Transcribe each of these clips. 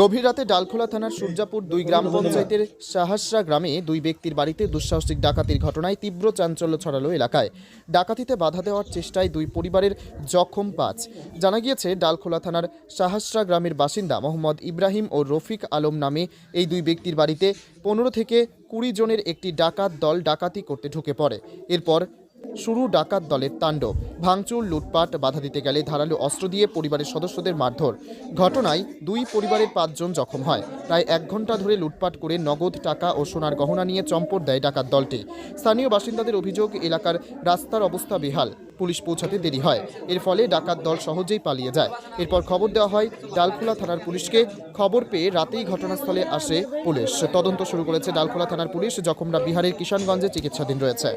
গভীর রাতে ডালখোলা থানার সূর্যাপুর দুই গ্রাম পঞ্চায়েতের সাহাসরা গ্রামে দুই ব্যক্তির বাড়িতে দুঃসাহসিক ডাকাতির ঘটনায় তীব্র চাঞ্চল্য ছড়ালো এলাকায়। ডাকাতিতে বাধা দেওয়ার চেষ্টায় দুই পরিবারের জখম পাঁচ। জানা গিয়েছে, ডালখোলা থানার সাহাসরা গ্রামের বাসিন্দা মোহাম্মদ ইব্রাহিম ও রফিক আলম নামে এই দুই ব্যক্তির বাড়িতে পনেরো থেকে কুড়ি জনের একটি ডাকাত দল ডাকাতি করতে ঢুকে পড়ে। এরপর শুরু ডাকাত দলের তাণ্ডব। ভাঙচুর, লুটপাট, বাধা দিতে গেলে ধারালো অস্ত্র দিয়ে পরিবারের সদস্যদের মারধর। ঘটনায় দুই পরিবারের পাঁচজন জখম হয়। প্রায় এক ঘণ্টা ধরে লুটপাট করে নগদ টাকা ও সোনার গহনা নিয়ে চম্পট দেয় ডাকাত দলটি। স্থানীয় বাসিন্দাদের অভিযোগ, এলাকার রাস্তার অবস্থা বেহাল। পুলিশ পৌঁছাতে দেরি হয়। এর ফলে ডাকাত দল সহজেই পালিয়ে যায়। এরপর খবর দেওয়া হয়, ডালখোলা থানার পুলিশকে খবর পেয়ে রাতেই ঘটনাস্থলে আসে পুলিশ। তদন্ত শুরু করেছে ডালখোলা থানার পুলিশ। জখমরা বিহারের কিষানগঞ্জে চিকিৎসাধীন রয়েছে।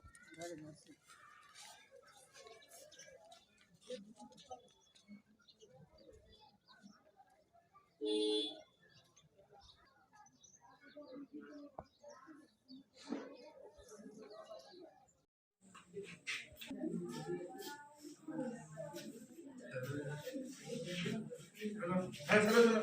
জানা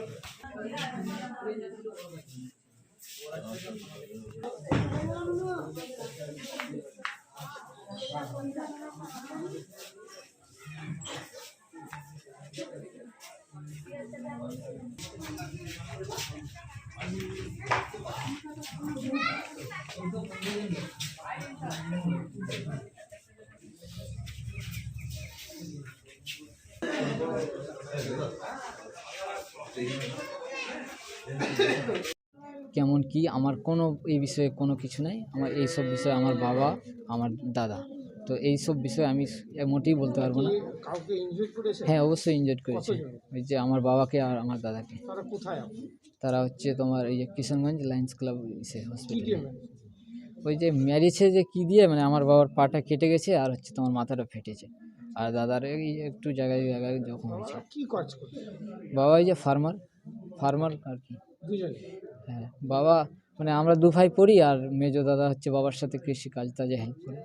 আছে কেমন কি? আমার কোনো এই বিষয়ে কোনো কিছু নাই। আমার এই সব বিষয়ে আমার বাবা, আমার দাদা। তো এই সব বিষয়ে আমি মোটেই বলতে পারব না। হ্যাঁ অবশ্যই ইনজয়েড করেছি। ওই যে আমার বাবাকে আর আমার দাদাকে। তারা হচ্ছে তোমার এই যে কিশনগঞ্জ লায়ন্স ক্লাব সে হসপিটাল ওই যে মেরেছে যে কি দিয়ে মানে আমার বাবার পাটা কেটে গেছে আর হচ্ছে তোমার মাথাটা ফেটেছে। আর দাদার এই একটু জায়গায় জায়গায় যখন হয়েছে। কি কাজ করছে? বাবা এই যে ফার্মার ফার্মার আর কি। হ্যাঁ বাবা মানে আমরা দু ভাই পড়ি আর মেজো দাদা হচ্ছে বাবার সাথে কৃষি কাজ তাজে হেল্প করে।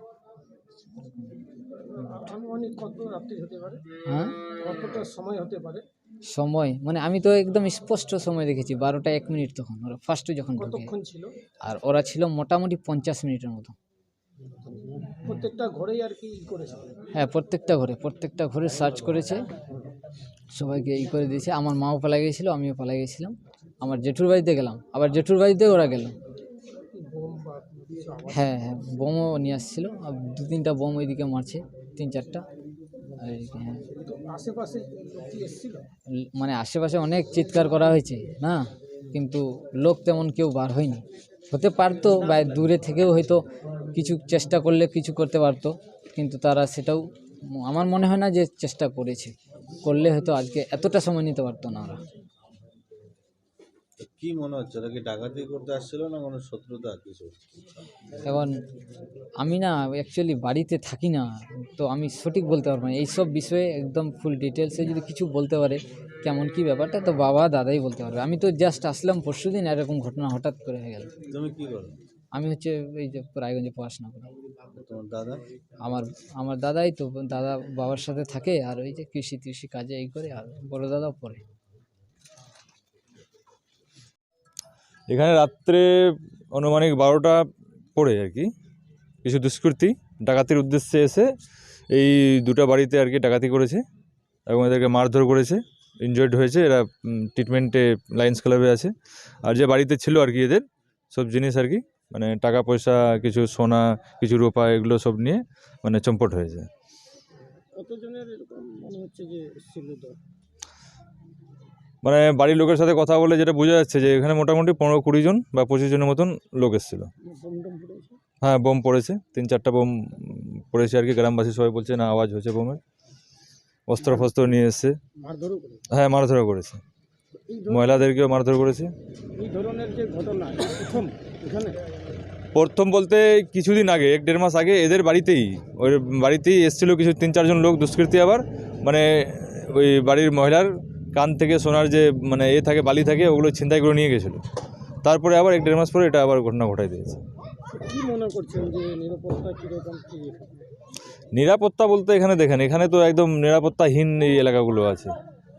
পারে? হ্যাঁ? কতটা সময় হতে পারে? সময় মানে আমি তো একদম স্পষ্ট সময় দেখেছি বারোটা এক মিনিট তখন ওরা ফার্স্টে যখন ঢুকে। আর ওরা ছিল মোটামুটি পঞ্চাশ মিনিটের মতো। প্রত্যেকটা ঘরেই আর কি করেছে। হ্যাঁ প্রত্যেকটা ঘরে প্রত্যেকটা ঘরে সার্চ করেছে। সবাইকে ই করে দিয়েছে। আমার মাও পালা গিয়েছিল আমিও পালা গিয়েছিলাম আমার জেঠুর বাড়িতে গেলাম। আবার জেঠুর বাড়িতে ওরা গেল। হ্যাঁ হ্যাঁ বোমও নিয়ে আসছিল। আর দু তিনটা বোম ওইদিকে মারছে তিন চারটা। আর হ্যাঁ। মানে আশেপাশে অনেক চিৎকার করা হয়েছে না? কিন্তু লোক তেমন কেউ বার হয়নি। হতে পারতো বা দূরে থেকেও হয়তো কিছু চেষ্টা করলে কিছু করতে পারতো কিন্তু তারা সেটাও আমার মনে হয় না যে চেষ্টা করেছে। করলে হয়তো আজকে এতটা সময় নিতে পারতো না ওরা। কি মনে হচ্ছে? ওরা কি ডাকাতি করতে আসছিল না কোনো শত্রুতা কিছু? এখন আমি না অ্যাকচুয়ালি বাড়িতে থাকি না তো আমি সঠিক বলতে পারব না। এইসব বিষয়ে একদম ফুল ডিটেলসে যদি কিছু বলতে পারে কেমন কি ব্যাপারটা? তো বাবা দাদাই বলতে পারবে। আমি তো জাস্ট আসলাম পরশু দিন এরকম ঘটনা হঠাৎ করে হয়ে গেল। তুমি কি করো আমি হচ্ছে এই যে রায়গঞ্জে পড়াশোনা করি। তোমার দাদা? আমার আমার দাদাই তো দাদা বাবার সাথে থাকে আর ওই যে কৃষি কৃষি কাজে এই করে আর বড় দাদাও পড়ে। এখানে রাত্রে আনুমানিক বারোটা পড়ে আর কি। কিছু দুষ্কৃতী ডাকাতির উদ্দেশ্যে এসে এই দুটো বাড়িতে আর কি ডাকাতি করেছে এবং এদেরকে মারধর করেছে। ইনজয়েড হয়েছে এরা ট্রিটমেন্টে লায়ন্স ক্লাবে আছে। আর যে বাড়িতে ছিল আর কি এদের সব জিনিস আর কি মানে টাকা পয়সা কিছু সোনা কিছু রূপা এগুলো সব নিয়ে মানে চম্পট হয়েছে। মনে বাড়ির লোকের সাথে কথা বলে যেটা বোঝা যাচ্ছে যে এখানে মোটামুটি পনেরো কুড়ি জন বা পঁচিশ জনের মতন লোক এসেছিল। হ্যাঁ বোম পড়েছে তিন চারটা বোম পড়েছে আর কি গ্রামবাসী সবাই বলছে না আওয়াজ হয়েছে বোমের। অস্ত্র ফস্ত্র নিয়ে এসছে হ্যাঁ মারধর করেছে। মহিলাদেরকেও মারধর করেছে। প্রথম বলতে কিছুদিন আগে এক দেড় মাস আগে এদের বাড়িতেই ওই বাড়িতেই এসেছিল কিছু তিন চারজন লোক দুষ্কৃতী আবার। মানে ওই বাড়ির মহিলার কান থেকে সোনার যে মানে এ থাকে বালি থাকে ওগুলো ছিনতাই করে নিয়ে গেছিল। তারপরে আবার এক দেড় মাস পরে এটা আবার ঘটনা ঘটাই দিয়েছে। কি মনে করছেন যে নিরাপত্তা কীরকম? নিরাপত্তা বলতে এখানে দেখেন এখানে তো একদম নিরাপত্তাহীন এই এলাকাগুলো আছে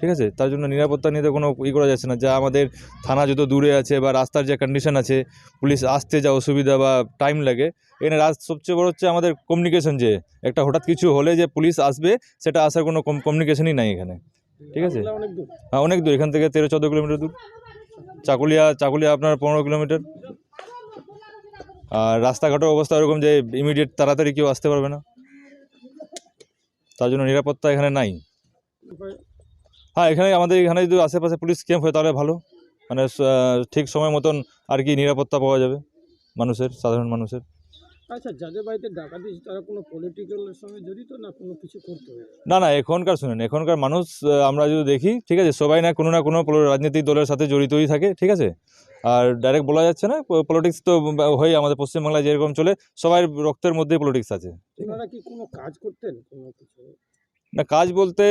ঠিক আছে? তার জন্য নিরাপত্তা নিয়ে তো কোনো ই করা যাচ্ছে না। যা আমাদের থানা যত দূরে আছে বা রাস্তার যে কন্ডিশন আছে পুলিশ আসতে যা অসুবিধা বা টাইম লাগে এখানে রাজ সবচেয়ে বড় হচ্ছে আমাদের কমিউনিকেশন যে একটা হঠাৎ কিছু হলে যে পুলিশ আসবে সেটা আসার কোনো কমিউনিকেশনই নাই এখানে ঠিক আছে? হ্যাঁ অনেক দূর এখান থেকে তেরো চোদ্দ কিলোমিটার দূর। চাকুলিয়া চাকুলিয়া আপনার পনেরো কিলোমিটার। আর রাস্তাঘাটের অবস্থা ওরকম যে ইমিডিয়েট তাড়াতাড়ি কেউ আসতে পারবে না। তার জন্য নিরাপত্তা এখানে নাই। হ্যাঁ এখানে আমাদের এখানে যদি আশেপাশে পুলিশ ক্যাম্প হয় তাহলে ভালো। মানে ঠিক সময় মতন আর কি নিরাপত্তা পাওয়া যাবে মানুষের সাধারণ মানুষের। আচ্ছা যাদের বাড়িতে ডাকাতি তারা কোনো পলিটিক্যালের সঙ্গে জড়িত না কোনো কিছু করতে না না এখনকার শুনেন এখনকার মানুষ আমরা যদি দেখি ঠিক আছে সবাই না কোনো না কোনো রাজনৈতিক দলের সাথে জড়িতই থাকে ঠিক আছে? আর ডাইরেক্ট বলা যাচ্ছে না পলিটিক্স তো হয়ে আমাদের পশ্চিমবাংলায় যেরকম চলে সবাই রক্তের মধ্যেই পলিটিক্স আছে। কি কোনো কাজ করতেন না কাজ বলতে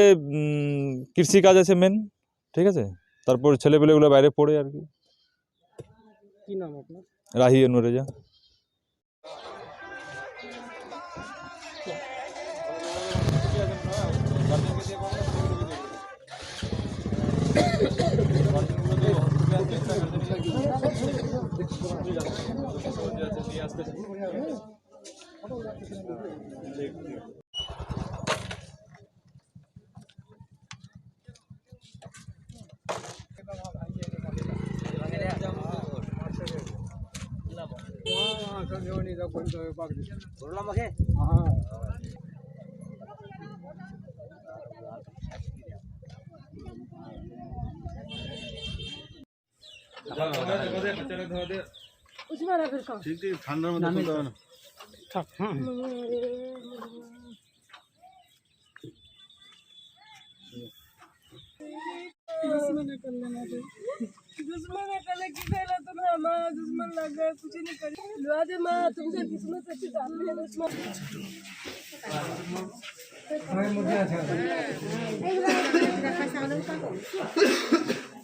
কৃষি কাজ আছে মেন ঠিক আছে? তারপর ছেলেপেলেগুলো বাইরে পড়ে আর কি। রাহি নাম আপনার? রাহি আছে নিয়ে আসতেছি बोलना मखे हाँ चलो चलो चलो उसमें रख रखा ठीक ठीक ठंडा में देखो ठक हां दुश्मन कर लेना तो दुश्मन कर है दुश्मन मैं मुझे अच्छा